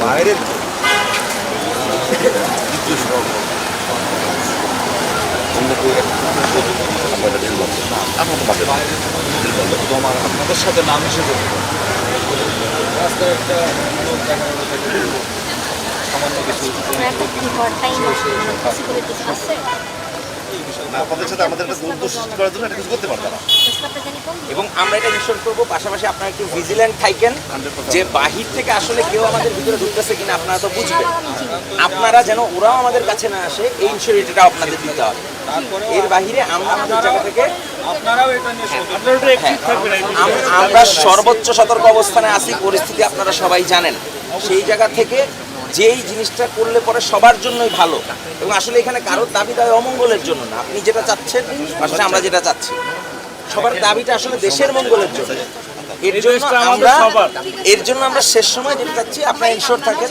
বাইরের তোমার আপনাদের সাথে নাম হিসেবে রাস্তায় একটা সামান্য কিছু আপনাদের সাথে আমাদের একটা দূরত্ব সৃষ্টি করার জন্য এটা কিছু করতে পারতাম না। এবং আমরা এটা নিশ্চয় করব। পাশাপাশি আপনারা একটু ভিজিল্যান্ট থাকেন যে বাহির থেকে আসলে কেউ আমাদের ভিতরে ঢুকতেছে কিনা আপনারা তো বুঝবেন। আপনারা যেন ওরাও আমাদের কাছে না আসে এই ইনসিউরিটিটা আপনাদের দিতে হবে। এর বাহিরে আমরা আমাদের জায়গা থেকে আপনারাও এটা নিয়ে হ্যাঁ, আম- আমরা সর্বোচ্চ সতর্ক অবস্থানে আছি পরিস্থিতি আপনারা সবাই জানেন। সেই জায়গা থেকে যেই জিনিসটা করলে পরে সবার জন্যই ভালো। এবং আসলে এখানে কারোর দাবি দায় অমঙ্গলের জন্য না। আপনি যেটা চাচ্ছেন আসলে আমরা যেটা চাচ্ছি। সবার দাবিটা আসলে দেশের মঙ্গলের জন্য। এর জন্য আমরা এর জন্য আমরা শেষ সময় যেটা চাচ্ছি আপনার ইনশোর থাকেন।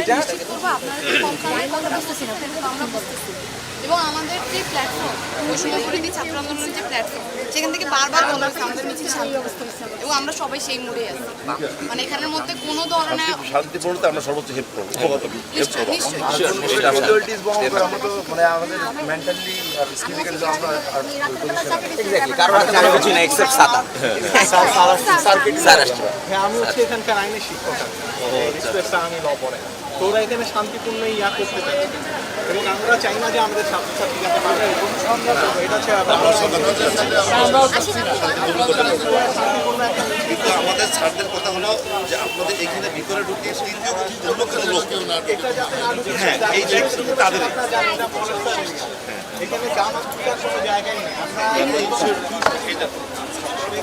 এটা আমরা বুঝতেছি না কিন্তু আমরা বুঝতেছি। এবং আমাদের যে প্ল্যাটফর্ম মুর্শিদাবাদী ছাত্র আন্দোলনের যে প্ল্যাটফর্ম সেখান থেকে বারবার বলা হচ্ছে আমাদের মিছিল শান্তি অবস্থা এবং আমরা সবাই সেই মোড়ে আছি। মানে এখানের মধ্যে কোনো ধরনের শান্তিপূর্ণতে আমরা সর্বোচ্চ হেল্প করব। নিশ্চয়ই মানে আমাদের মেন্টালি হ্যাঁ। আমি হচ্ছে এখানকার আইনের শিক্ষক আমি ল পড়ে তো ওরা এখানে শান্তিপূর্ণ ইয়া করতে চাই এবং আমরা চাই না যে আমাদের ছাত্রছাত্রী যাতে এটা শান্তিপূর্ণ একটা কিন্তু আমাদের স্যারদের কথা হলো যে আপনাদের এখানে ভিতরে ঢুকে তৃতীয় অন্য কোনো লোক হ্যাঁ এই জানি না। এখানে কোনো জায়গায় নেই। আমরা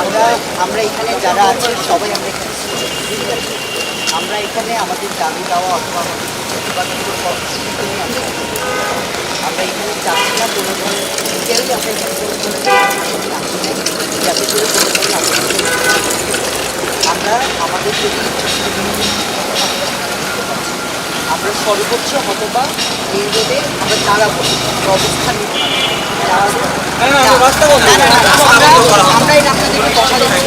আমরা আমরা এখানে যারা আছি, সবাই আমরা এখানে আমরা এখানে আমাদের দাবি দেওয়া অথবা আমাদের আমরা এখানে চাচ্ছি না কোনো ধরনের আমরা আমাদের আমরা সর্বোচ্চ হতবা রোডে আমরা দাঁড়াবো অবস্থান নিব না। দাঁড়াবো। না, না, আমরা- এটা আপনাদেরকে কথা দিচ্ছি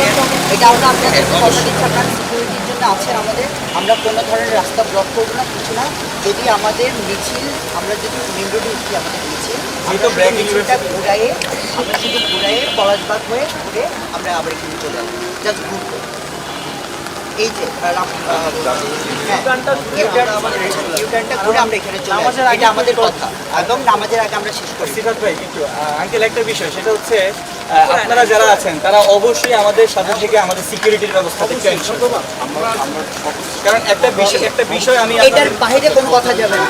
এটা আমরা আপনাদের কথা দিচ্ছি। আপনার সিকিউরিটির জন্য আছেন আমাদের। আমরা কোনো ধরনের রাস্তা ব্লক করব না কিছু না। যদি আমাদের মিছিল আমরা যদি মেন রোডে উঠি আমাদের মিছিল আমরা মিছিলটা ঘুরাইয়ে আমরা শুধু ঘুরাইয়ে পলাশবাগ হয়ে ঘুরে আমরা আবার এখানে চলে যাব জাস্ট ঘুরবো। এই যে হ্যাঁ, ইউটার্ন- ইউটার্নটা ঘুরে আমরা এখানে চলে আসব। এটা আমাদের কথা। এবং নামাজের আগে আমরা শেষ করি। সিরাজ ভাই একটু আঙ্কেল একটা বিষয় সেটা হচ্ছে আপনারা যারা আছেন তারা অবশ্যই আমাদের সাথে থেকে আমাদের সিকিউরিটির ব্যবস্থা দেখতে কারণ একটা বিষয় একটা বিষয় আমি এটার বাইরে কোনো কথা যাবে না।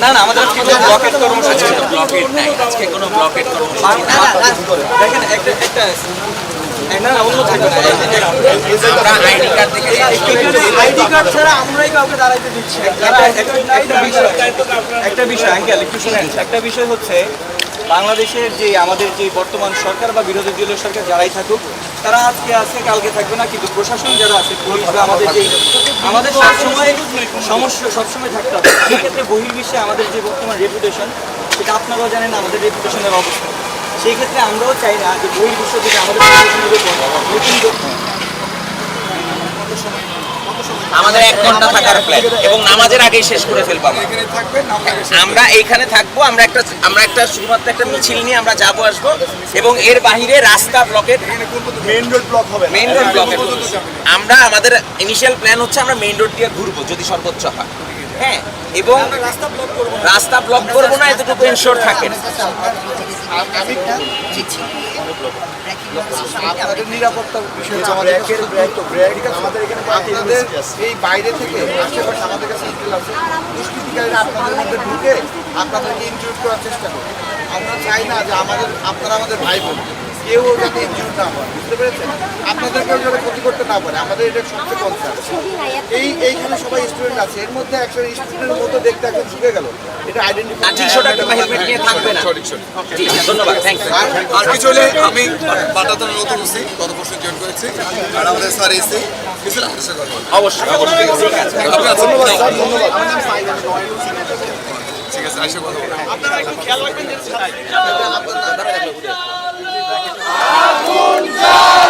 না না আমাদের কোনো ব্লকেট কর্মসূচি ব্লকেট নাই। আজকে কোনো ব্লকেট না, দেখেন একটা একটা আইডি কার্ড ছাড়া আমরাই কাউকে দাঁড়াইতে দিচ্ছি একটা- বিষয়। একটা বিষয় আঙ্কেল একটু শুনেন। একটা বিষয় হচ্ছে বাংলাদেশের যে আমাদের যে বর্তমান সরকার বা বিরোধী দলীয় সরকার যারাই থাকুক তারা আজকে আছে কালকে থাকবে না কিন্তু প্রশাসন যারা আছে পুলিশ বা আমাদের যে আমাদের সবসময় সমস্যা সবসময় থাকতে হবে। সেক্ষেত্রে বহির্বিশ্বে আমাদের যে বর্তমান রেপুটেশন সেটা আপনারাও জানেন আমাদের রেপুটেশনের অবস্থা। সেই ক্ষেত্রে আমরাও চাই না যে থেকে আমাদের আমাদের এক ঘণ্টা থাকার প্ল্যান এবং নামাজের আগেই শেষ করে ফেলব আমরা। আমরা এইখানে থাকব আমরা একটা আমরা একটা শুধুমাত্র একটা মিছিল নিয়ে আমরা যাব আসব এবং এর বাহিরে রাস্তা ব্লকের মেইন রোড ব্লক হবে মেইন রোড ব্লকের আমরা আমাদের ইনিশিয়াল প্ল্যান হচ্ছে আমরা মেইন রোড দিয়ে ঘুরবো যদি সর্বোচ্চ হয়। হ্যাঁ এবং রাস্তা ব্লক করব না। এতটুকু চিঠি ব্রেকিং আপনাদের নিরাপত্তার বিষয় আমাদের এই বাইরে থেকে আশেপাশে আমাদের কাছে ইনটেল আছে। দুষ্কৃতিকারীরা আপনাদের মধ্যে ঢুকে আপনাদেরকে ইনক্লুড করার চেষ্টা করে আমরা চাই না যে আমাদের আপনারা আমাদের ভাই বোন। কেউ যাতে ইনক্লুড না হয় বুঝতে পেরেছেন? আপনাদেরকেও যাতে ক্ষতি করতে না পারে আমাদের এটা সবচেয়ে কনসার্ন এই এইখানে সবাই স্টুডেন্ট আছে এর মধ্যে একজন স্টুডেন্টের মতো দেখতে একজন ঢুকে গেল। এটা আইডেন্টিফাই লাঠিসোঁটা কিংবা হেলমেট নিয়ে থাকবে না। জি ধন্যবাদ থ্যাংক ইউ আর কিছু হলে আমি বাটাতন নতুন হচ্ছি গত বছর জয়েন করেছি। আর আমাদের স্যার এসে কিছু আমাদের সাথে কথা বলবেন। অবশ্যই। অবশ্যই। ঠিক আছে। আপনি আছেন? ঠিক আছে আইসা কথা Apuntar!